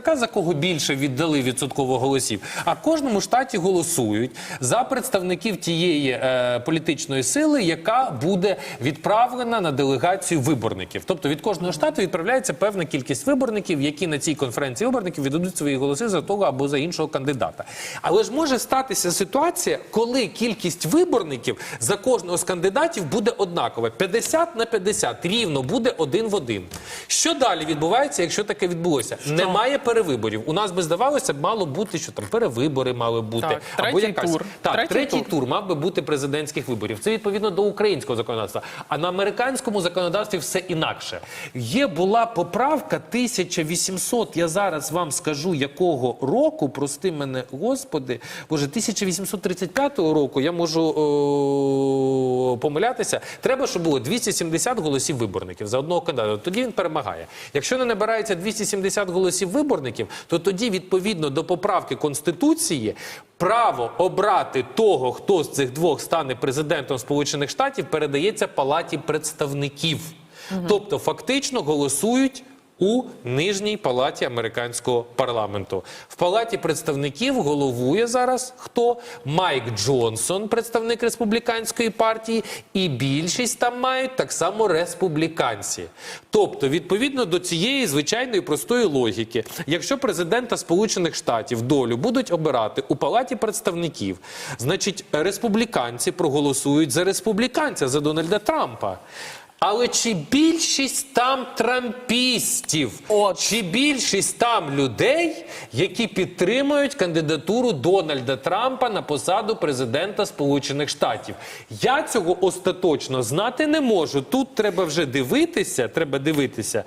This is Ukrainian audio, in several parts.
така, за кого більше віддали відсотково голосів, а в кожному штаті голосують за представників тієї е, політичної сили, яка буде відправлена на делегацію виборників. Тобто від кожного штату відправляється певна кількість виборників, які на цій конференції виборників віддадуть свої голоси за того або за іншого кандидата. Але ж може статися ситуація, коли кількість виборників за кожного з кандидатів буде однакова. 50 на 50, рівно буде один в один. Що далі відбувається, якщо таке відбулося? Немає перевиборів. У нас би здавалося, мало бути, що там перевибори мали бути. Так, або третій якась тур. Так, Третій третій, тур. тур. мав би бути президентських виборів. Це відповідно до українського законодавства. А на американському законодавстві все інакше. Є була поправка 1800, Я зараз вам скажу, якого року, прости мене, господи, боже, 1835 року. Я можу о, помилятися. Треба, щоб було 270 голосів виборників за одного кандидата. Тоді він перемагає. Якщо не набирається 270 голосів виборників, то тоді відповідно до поправки конституції право обрати того, хто з цих двох стане президентом Сполучених Штатів, передається Палаті представників. Тобто, фактично голосують. У нижній палаті американського парламенту в палаті представників головує зараз хто Майк Джонсон, представник республіканської партії, і більшість там мають так само республіканці. Тобто, відповідно до цієї звичайної простої логіки, якщо президента Сполучених Штатів долю будуть обирати у палаті представників, значить республіканці проголосують за республіканця за Дональда Трампа. Але чи більшість там трампістів? От. Чи більшість там людей, які підтримують кандидатуру Дональда Трампа на посаду президента Сполучених Штатів? Я цього остаточно знати не можу. Тут треба вже дивитися. Треба дивитися.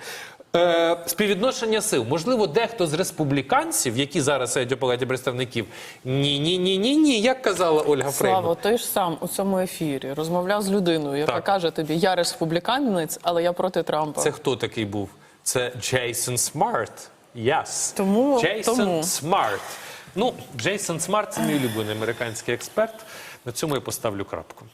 Е, співвідношення сил. Можливо, дехто з республіканців, які зараз сидять у палаті представників, ні, ні, ні, ні, ні, як казала Ольга Фреймут. Слава, ти ж сам у цьому ефірі розмовляв з людиною, яка Так. каже тобі: я республіканець, але я проти Трампа. Це хто такий був? Це Джейсон Смарт. Yes. Тому- Джейсон тому. Смарт. Ну, Джейсон Смарт це мій улюблений американський експерт. На цьому я поставлю крапку.